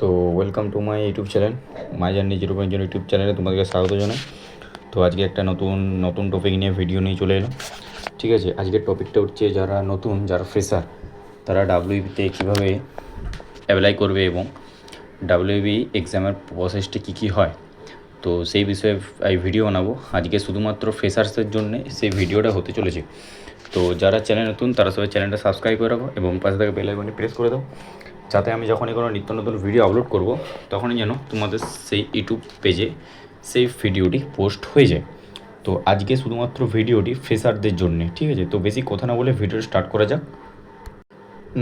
তো welcome to my YouTube channel my journey zero point zero YouTube চ্যানেলে তোমাদেরকে স্বাগত জানাই। তো আজকে একটা নতুন নতুন টপিক নিয়ে ভিডিও নিয়ে চলে এলাম। ঠিক আছে, আজকের টপিকটা হচ্ছে যারা নতুন, যারা ফ্রেশার তারা ডাব্লিউবিতে কীভাবে অ্যাপ্লাই করবে এবং ডাব্লিউবি এক্সামের প্রসেসটা কী কী হয়। তো সেই বিষয়ে এই ভিডিও বানাবো। আজকে শুধুমাত্র ফ্রেশার্সের জন্য সেই ভিডিওটা হতে চলেছে। তো যারা চ্যানেল নতুন, তারা সবাই চ্যানেলটা সাবস্ক্রাইব করে রাখো এবং পাশে থাকা বেল আইকনটি প্রেস করে দাও। যাতে আমি যখনই কোনো নিত্য নতুন ভিডিও আপলোড করব, তখনই যেন তোমাদের সেই ইউটিউব পেজে সেই ভিডিওটি পোস্ট হয়ে যায়। তো আজকে শুধুমাত্র ভিডিওটি ফ্রেশারদের জন্য, ঠিক আছে? তো বেশি কথা না বলে ভিডিও স্টার্ট করা যাক।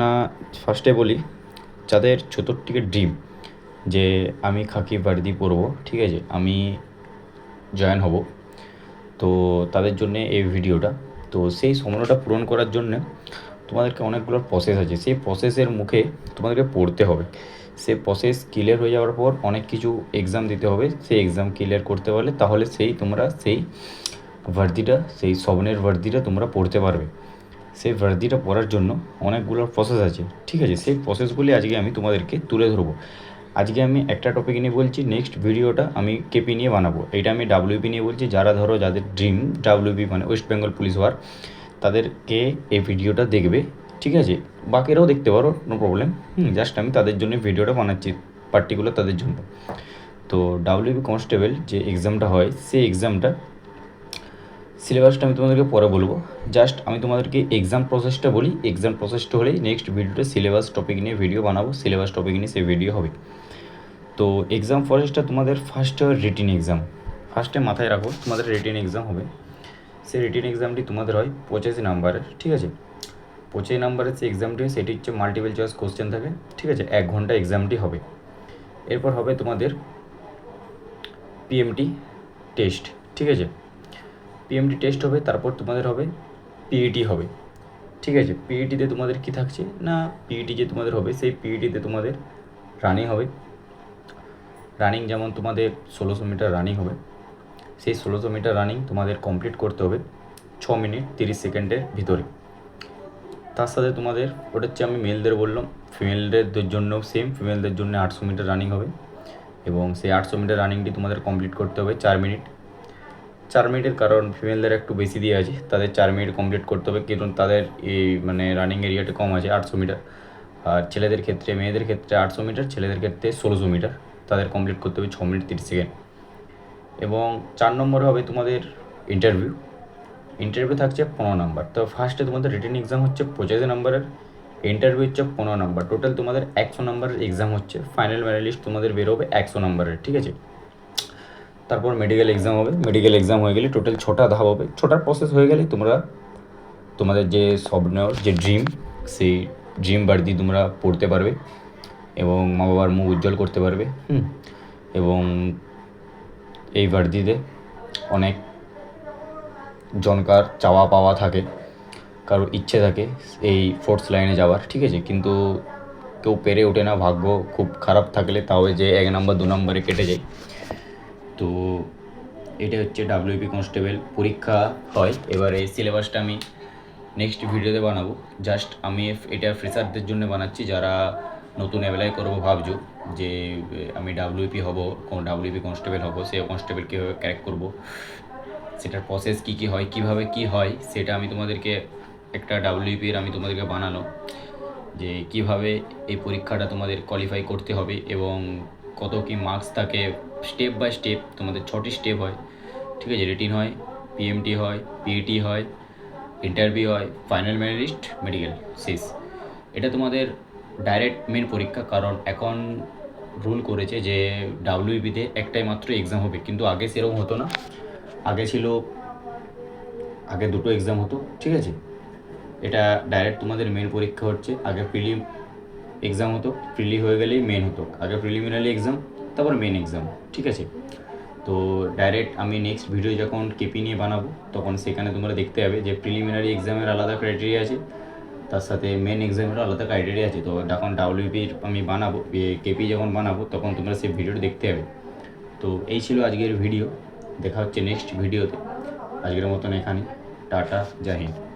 না ফার্স্টে বলি, যাদের ছোটোর থেকে ড্রিম যে আমি খাকি বার্দি পরবো ঠিক আছে? আমি জয়েন হব, তো তাদের জন্য এই ভিডিওটা তো সেই স্বপ্নটা পূরণ করার জন্য তোমাদেরকে অনেকগুলো প্রসেস আছে। সেই প্রসেসের মুখে তোমাদেরকে পড়তে হবে। সেই প্রসেস ক্লিয়ার হয়ে যাওয়ার পর অনেক কিছু এক্সাম দিতে হবে। সেই এক্সাম ক্লিয়ার করতে পারলে তাহলে সেই তোমরা সেই ভার্দিটা সেই স্বপ্নের ভার্দিটা তোমরা পড়তে পারবে। সেই ভার্দিটা পড়ার জন্য অনেকগুলো প্রসেস আছে। ঠিক আছে? সেই প্রসেসগুলি আজকে আমি তোমাদেরকে তুলে ধরবো। আজকে আমি একটা টপিক নিয়ে বলছি নেক্সট ভিডিওটা আমি কেপি নিয়ে বানাবো। এটা আমি ডাব্লিউপি নিয়ে বলছি। যারা ধরো যাদের ড্রিম ডাব্লিউপি মানে ওয়েস্ট বেঙ্গল পুলিশ হওয়ার তাদেরকে এই ভিডিওটা দেখবে, ঠিক আছে? বাকিরাও দেখতে পারো নো প্রবলেম হুম জাস্ট আমি তাদের জন্য ভিডিওটা বানাচ্ছি পার্টিকুলার তাদের জন্য। তো ডাব্লিউপি কনস্টেবল যে এক্সামটা হয়, সেই এক্সামটা সিলেবাসটা আমি তোমাদেরকে পরে বলব। জাস্ট আমি তোমাদেরকে এক্সাম প্রসেসটা বলি। এক্সাম প্রসেসটা হলেই নেক্সট ভিডিওতে সিলেবাস টপিক নিয়ে ভিডিও বানাবো। সিলেবাস টপিক নিয়ে সেই ভিডিও হবে। তো এক্সাম প্রসেসটা তোমাদের ফার্স্ট হয় রিটিন এক্সাম ফার্স্টে মাথায় রাখো, তোমাদের রিটিন এক্সাম হবে। সেই রিটিন এক্সামটি তোমাদের হয় পঁচাশি নাম্বারের ঠিক আছে? পঁচাশি নাম্বারের যে এক্সামটি সেটি হচ্ছে মাল্টিপল চয়েস কোশ্চেন থাকে, ঠিক আছে? এক ঘণ্টা এক্সামটি হবে। এরপর হবে তোমাদের পিএমটি টেস্ট ঠিক আছে? পিএমটি টেস্ট হবে, তারপর তোমাদের হবে পিইটি হবে, ঠিক আছে? পিইটিতে তোমাদের কি থাকছে? না পিইটি যে তোমাদের হবে, সেই পিইটিতে তোমাদের রানিং হবে। রানিং যেমন তোমাদের ষোলোশো মিটার রানিং হবে। সেই ষোলোশো মিটার রানিং তোমাদের কমপ্লিট করতে হবে ছ মিনিট তিরিশ সেকেন্ডের ভিতরে। তার সাথে তোমাদের, ওটা হচ্ছে আমি মেলদের বললাম ফিমেলদের জন্য সেম ফিমেলদের জন্য আটশো মিটার রানিং হবে। এবং সেই আটশো মিটার রানিংটি তোমাদের কমপ্লিট করতে হবে চার মিনিট চার মিনিটের কারণ ফিমেলদের একটু বেশি দিয়ে আছে, তাদের চার মিনিট কমপ্লিট করতে হবে, কারণ তাদের এই মানে রানিং এরিয়াটা কম আছে, আটশো মিটার আর ছেলেদের ক্ষেত্রে, মেয়েদের ক্ষেত্রে আটশো মিটার ছেলেদের ক্ষেত্রে ষোলোশো মিটার তাদের কমপ্লিট করতে হবে ছ মিনিট তিরিশ সেকেন্ড এবং চার নম্বরে হবে তোমাদের ইন্টারভিউ ইন্টারভিউ থাকছে পনেরো নাম্বার তো ফার্স্টে তোমাদের রিটেন এক্সাম হচ্ছে পঁচাশি নাম্বারের। ইন্টারভিউ হচ্ছে পনেরো নাম্বার টোটাল তোমাদের একশো নাম্বারের এক্সাম হচ্ছে। ফাইনাল লিস্ট তোমাদের বেরোবে একশো নাম্বারের ঠিক আছে? তারপর মেডিকেল এক্সাম হবে। মেডিকেল এক্সাম হয়ে গেলে টোটাল ছটা ধাপ হবে। ছটার প্রসেস হয়ে গেলে তোমরা, তোমাদের যে স্বপ্ন, যে ড্রিম সেই ড্রিম বাড়ি তোমরা পড়তে পারবে এবং মা বাবার মুখ উজ্জ্বল করতে পারবে। হুম। এবং এই বাড়িতে অনেক জনকার চাওয়া পাওয়া থাকে, কারোর ইচ্ছে থাকে এই ফোর্থ লাইনে যাওয়ার, ঠিক আছে? কিন্তু কেউ পেরে ওঠে না, ভাগ্য খুব খারাপ থাকলে তাও যে এক নাম্বার, দু নম্বরে কেটে যায়। তো এটা হচ্ছে ডাব্লিউপি কনস্টেবল পরীক্ষা হয়। এবারে সিলেবাসটা আমি নেক্সট ভিডিওতে বানাবো। জাস্ট আমি এটা ফ্রেশারদের জন্য বানাচ্ছি, যারা নতুন অ্যাপ্লাই করব ভাবছ যে আমি ডাব্লিউপি হব, কোন ডাব্লিউপি কনস্টেবল হব সে কনস্টেবল কীভাবে ক্র্যাক করব? সেটার প্রসেস কী কী হয়, কীভাবে কী হয়, সেটা আমি তোমাদেরকে একটা ডাব্লিউপির আমি তোমাদেরকে বানানো। যে কীভাবে এই পরীক্ষাটা তোমাদের কোয়ালিফাই করতে হবে এবং কত কি মার্কস থাকে স্টেপ বাই স্টেপ তোমাদের ছটি স্টেপ হয়। ঠিক আছে রিটিন হয় পিএমটি হয় পিইটি হয় ইন্টারভিউ হয় ফাইনাল মেরিট মেডিকেল শেষ। এটা তোমাদের ডাইরেক্ট মেন পরীক্ষা, কারণ এখন রুল করেছে যে ডাব্লিউবিতে একটাই মাত্র এক্সাম হবে। কিন্তু আগে সেরকম হতো না। আগে ছিল, আগে দুটো এক্সাম হতো, ঠিক আছে? এটা ডাইরেক্ট তোমাদের মেন পরীক্ষা হচ্ছে। আগে প্রিলিম এক্সাম হতো প্রিলি হয়ে গেলেই মেন হতো। আগে প্রিলিমিনারি এক্সাম তারপর মেন এক্সাম ঠিক আছে? তো ডাইরেক্ট আমি নেক্সট ভিডিও যখন কেপি নিয়ে বানাবো, তখন সেখানে তোমরা দেখতে পাবে যে প্রিলিমিনারি এক্সামের আলাদা ক্রাইটেরিয়া আছে। তার সাথে মেন এক্সামেরও আলাদা ক্রাইটেরিয়া আছে। তো যখন ডাব্লিউপির আমি বানাবো কেপি যখন বানাবো, তখন তোমরা সেই ভিডিওটা দেখতে হবে। তো এই ছিল আজকের ভিডিও দেখা হচ্ছে নেক্সট ভিডিওতে আজকের মতন এখানে টাটা, জয় হিন্দ।